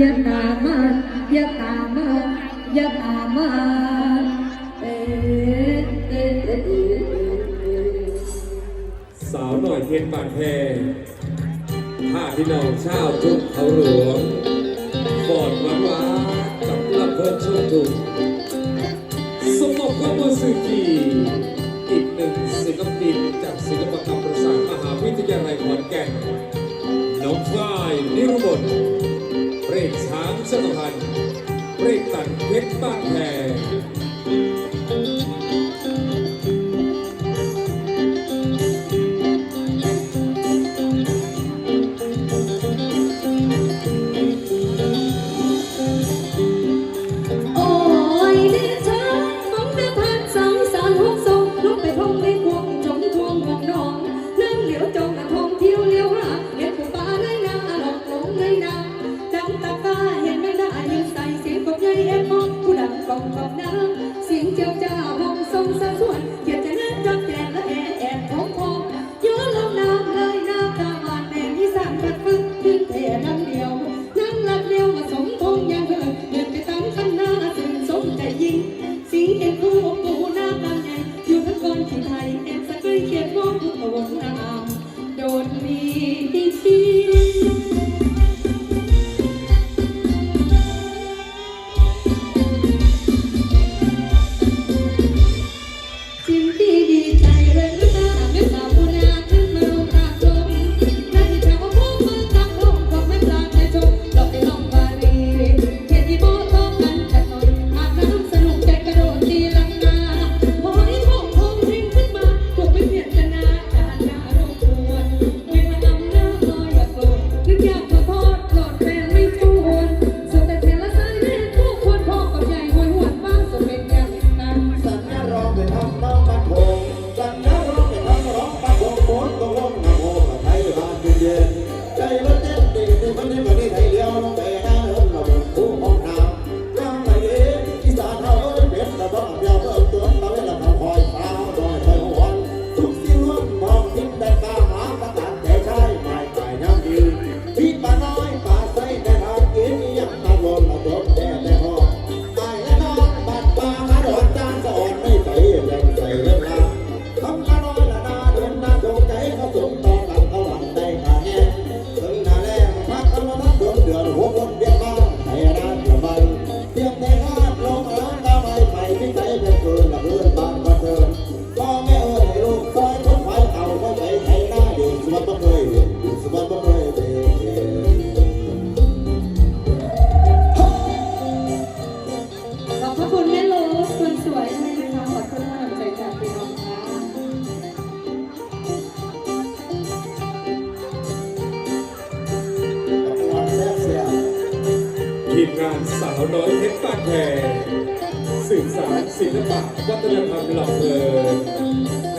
ยะตามายะตามายะตามาเอเอเอสาวหน่อยเทียนบางแพผ้าที่น้องช่าทุกเขาหลวงบอดหวานหวานสำหรับคนชมทุกสมบกับมือสุกีอีกหนึ่งศิลปินจากศิลปกรรมประสานมหาวิทยาลัยขอนแก่นน้องฝ้ายนิรุบด เรกช้างชนพันธ์เรกตันเพชรบ้านแพง Vì em.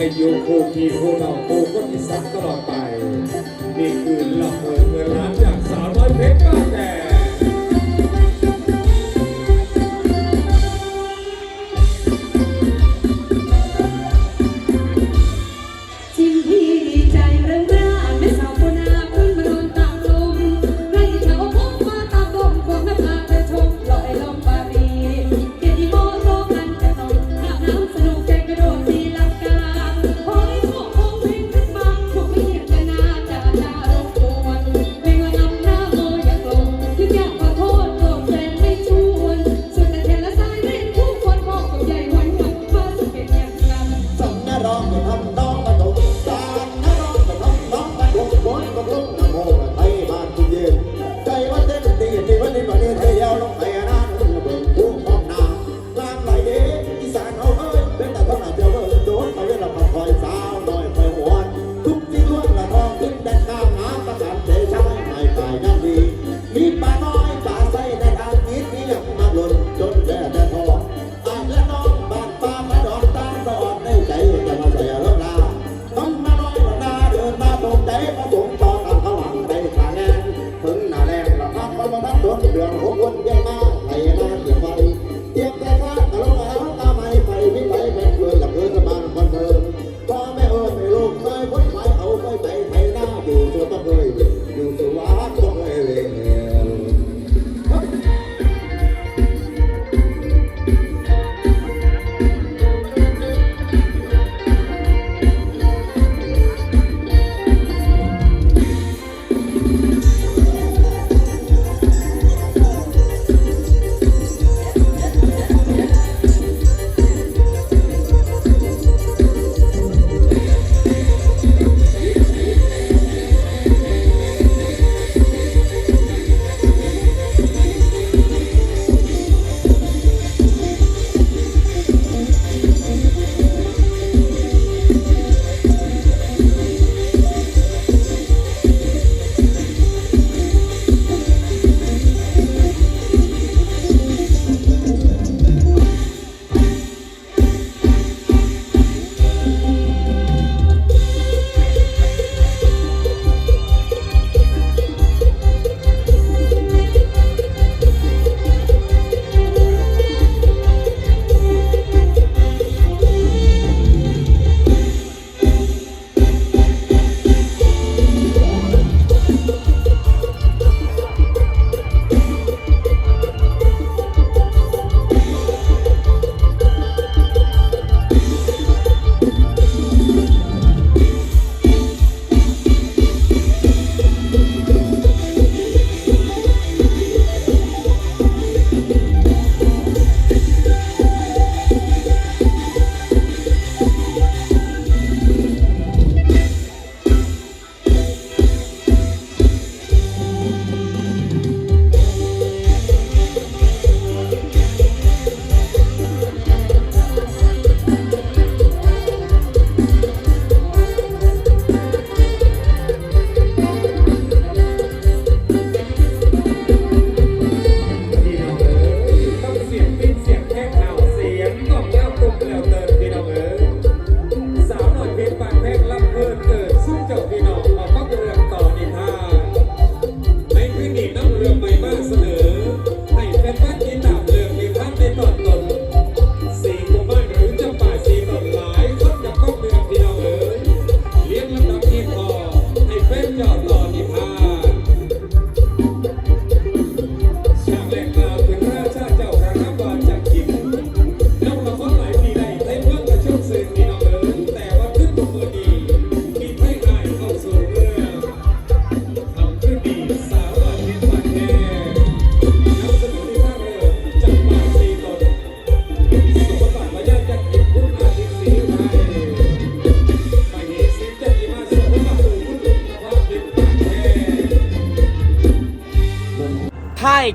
ให้อยู่คู่พี่คู่เราคู่คนอีสักตลอดไป นี่คือหลักเงินล้านจากสามร้อยเพชรบ้าน มาบ้านโดนเดือดหัวคน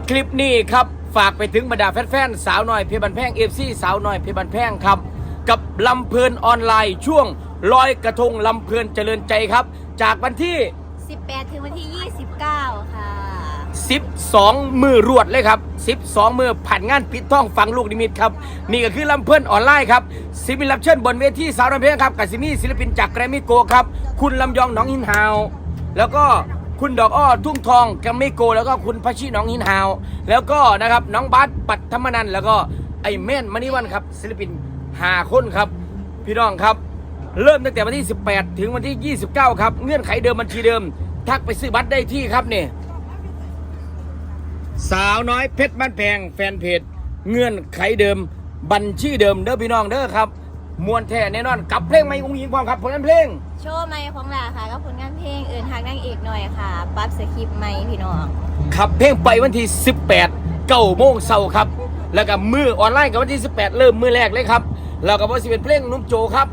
คลิปนี้ครับ ฝากไปถึงบรรดาแฟนๆสาวน้อยเพชรบันแพงเอฟซีสาวน้อยเพชรบันแพงครับ กับลำเพลินออนไลน์ช่วงลอยกระทงลำเพลินเจริญใจครับ จากวันที่ 18 ถึงวันที่ 29 ค่ะ 12 มือรวดเลยครับ 12 มือผ่านงานปิดท่องฟังลูกนิมิตครับ นี่ก็คือลำเพื่อนออนไลน์ครับศิลปินรับเชิญบนเวทีสาวน้ำเพลงครับกับซิมี่ศิลปินจากแกรมมี่โกครับ คุณลำยองหน้องหินฮาว แล้วก็ คุณดอกอ้อทุ่งทองแกมมี่โก แล้วก็คุณพัชชีน้องหินฮาว แล้วก็นะครับน้องบัสปัตธรรมนันแล้วก็ไอเม่นมณีวันครับศิลปินหาคนครับ พี่น้องครับ เริ่มตั้งแต่วันที่ 18 ถึงวันที่ 29 ครับ เงื่อนไขเดิมบัญชีเดิม ทักไปซื้อบัตรได้ที่ครับเนี่ยสาวน้อยเพชรบ้านแพงแฟนเพจเงื่อนไขเดิมบัญชีเดิมเด้อพี่น้องเด้อครับ มวนแท้แน่นอนกับเพลงไม่อุ้งยิงความครับผลงานเพลง โชว์ไม่ของลาค่ะก็ผลงานเพลงเอินทางนางเอกหน่อยค่ะ ปรั๊บสคริปต์ไม่พี่น้องขับเพลงไปวันที่ 18เก้าโมงเช้าครับ แล้วก็มือออนไลน์กับวันที่ 18 เริ่มมือแรกเลยครับ แล้วก็วันสิเป็นเพลงนุ่มโจครับ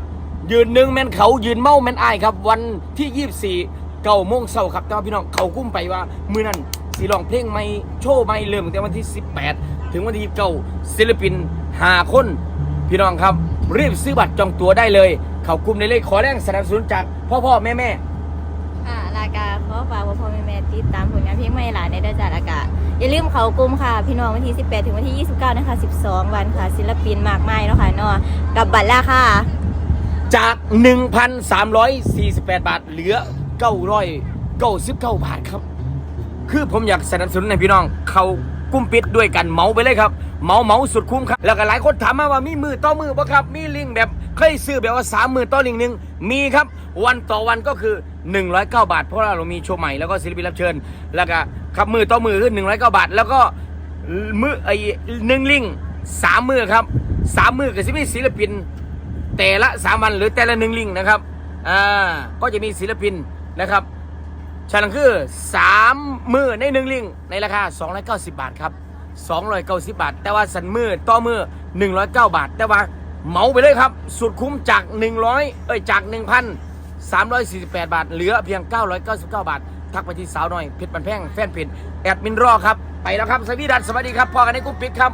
ยืนหนึ่งแมนเขายืนเมาแมนอายครับ วันที่ 24เก้าโมงเช้าครับแต่ว่าพี่น้องเขากุ้มไปว่ามือนั้นสีลองเพลงไม่โชว์ไม่เริ่มตั้งแต่วันที่ 18 ถึงวันที่29ศิลปิน5คน พี่น้องครับ รีบซื้อบัตรจองตั๋วได้เลย เขากลุ่มในเลยขอแรงสนับสนุนจากพ่อพ่อแม่แม่ค่ะลากาขอฝากว่าพ่อแม่แม่ติดตามผลงานเพลงไม่หลานในเดือนจาลากาอย่าลืมเขากลุ่มค่ะ พี่น้องวันที่ 18 ถึงวันที่ 29 นะคะ 12 วันค่ะ ศิลปินมากมายเนาะค่ะเนาะกับบัตรราคาจาก 1,348 บาท เหลือ 999 บาทครับ คือผมอยากสนับสนุนให้พี่น้องเขา กุ้มปิดด้วยกันเมาไปเลยครับเมาเมาสุดคุ้มครับ แล้วก็หลายคนถามมาว่ามีมือต่อมือปะครับ มีลิงแบบเคยซื้อแบบว่าสามมือต่อลิงหนึ่งมีครับ วันต่อวันก็คือ 109 บาท เพราะเรามีโชว์ใหม่แล้วก็ศิลปินรับเชิญ แล้วก็ครับมือต่อมือคือ109 บาท แล้วก็มือไอ้หนึ่งลิงสามมือครับสามมือกับศิลปินศิลปินแต่ละสามวันหรือแต่ละหนึ่งลิงนะครับอ่าก็จะมีศิลปินนะครับ ฉะนั้นคือสามมือในหนึ่งลิงในราคา 290 บาทครับ 290 บาท แต่ว่าสันมือต่อมือ 109 บาท แต่ว่าเหมาไปเลยครับ สุดคุ้มจาก 100 เอ้ยจาก 1,348 บาท เหลือเพียง 999 บาท ทักไปที่สาวหน่อยเพชรบันแพงแฟนเพจแอดมินรอครับ ไปแล้วครับสวีดัสสวัสดีครับพอกันในกรุ๊ปปิดครับ